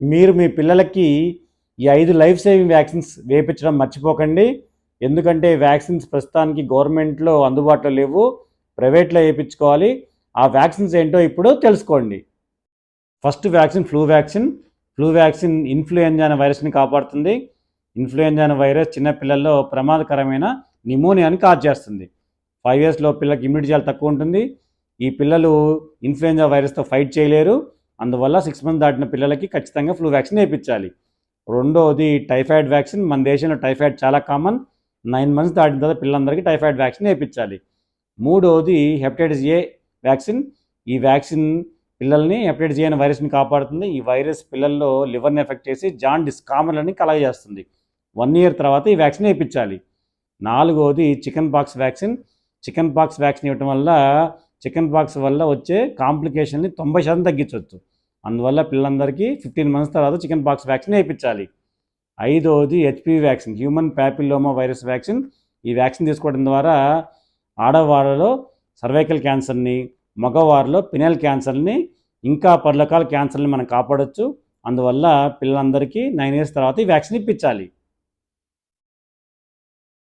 మీరు మీ పిల్లలకి ఈ ఐదు లైఫ్ సేవింగ్ వ్యాక్సిన్స్ వేయించడం మర్చిపోకండి. ఎందుకంటే వ్యాక్సిన్స్ ప్రస్తుతానికి గవర్నమెంట్లో అందుబాటులో లేవు. ప్రైవేట్లో వేయించుకోవాలి ఆ వ్యాక్సిన్స్ ఏంటో ఇప్పుడు తెలుసుకోండి. First vaccine flu vaccine flu vaccine influenza అనే వైరస్ని కాపాడుతుంది. ఇన్ఫ్లుయెంజా అనే వైరస్ చిన్న పిల్లల్లో ప్రమాదకరమైన నిమోనియాని కాజ్ చేస్తుంది. ఫైవ్ ఇయర్స్లో పిల్లలకి ఇమ్యూనిటీ చాలా తక్కువ ఉంటుంది. ఈ పిల్లలు ఇన్ఫ్లుయెంజా వైరస్తో ఫైట్ చేయలేరు. అందువల్ల సిక్స్ మంత్స్ దాటిన పిల్లలకి ఖచ్చితంగా ఫ్లూ వ్యాక్సిన్ వేయించాలి రెండోది టైఫాయిడ్ వ్యాక్సిన్ మన దేశంలో టైఫాయిడ్ చాలా కామన్ నైన్ మంత్స్ దాటిన తర్వాత పిల్లలందరికీ టైఫాయిడ్ వ్యాక్సిన్ వేయించాలి మూడోది హెపటైటిస్ ఏ వ్యాక్సిన్ ఈ వ్యాక్సిన్ పిల్లల్ని హెపటైటిస్ ఏ అనే వైరస్ని కాపాడుతుంది. ఈ వైరస్ పిల్లల్లో లివర్ని ఎఫెక్ట్ చేసి జాండిస్ కామన్లని కలగజేస్తుంది. వన్ ఇయర్ తర్వాత ఈ వ్యాక్సిన్ వేయించాలి నాలుగోది chicken pox vaccine chicken pox vaccine ఇవ్వటం వల్ల చికెన్ పాక్స్ వల్ల వచ్చే కాంప్లికేషన్ని తొంభై శాతం తగ్గించవచ్చు. అందువల్ల పిల్లలందరికీ ఫిఫ్టీన్ మంత్స్ తర్వాత చికెన్ పాక్స్ వ్యాక్సిన్ వేయించాలి. ఐదవది HPV vaccine human papilloma virus vaccine. ఈ వ్యాక్సిన్ తీసుకోవడం ద్వారా ఆడవాళ్ళలో సర్వైకల్ క్యాన్సర్ని మగవారిలో పినల్ క్యాన్సర్ని ఇంకా పలు రకాల క్యాన్సర్ని మనం కాపాడవచ్చు అందువల్ల పిల్లలందరికీ నైన్ ఇయర్స్ తర్వాత ఈ వ్యాక్సిన్ ఇప్పించాలి.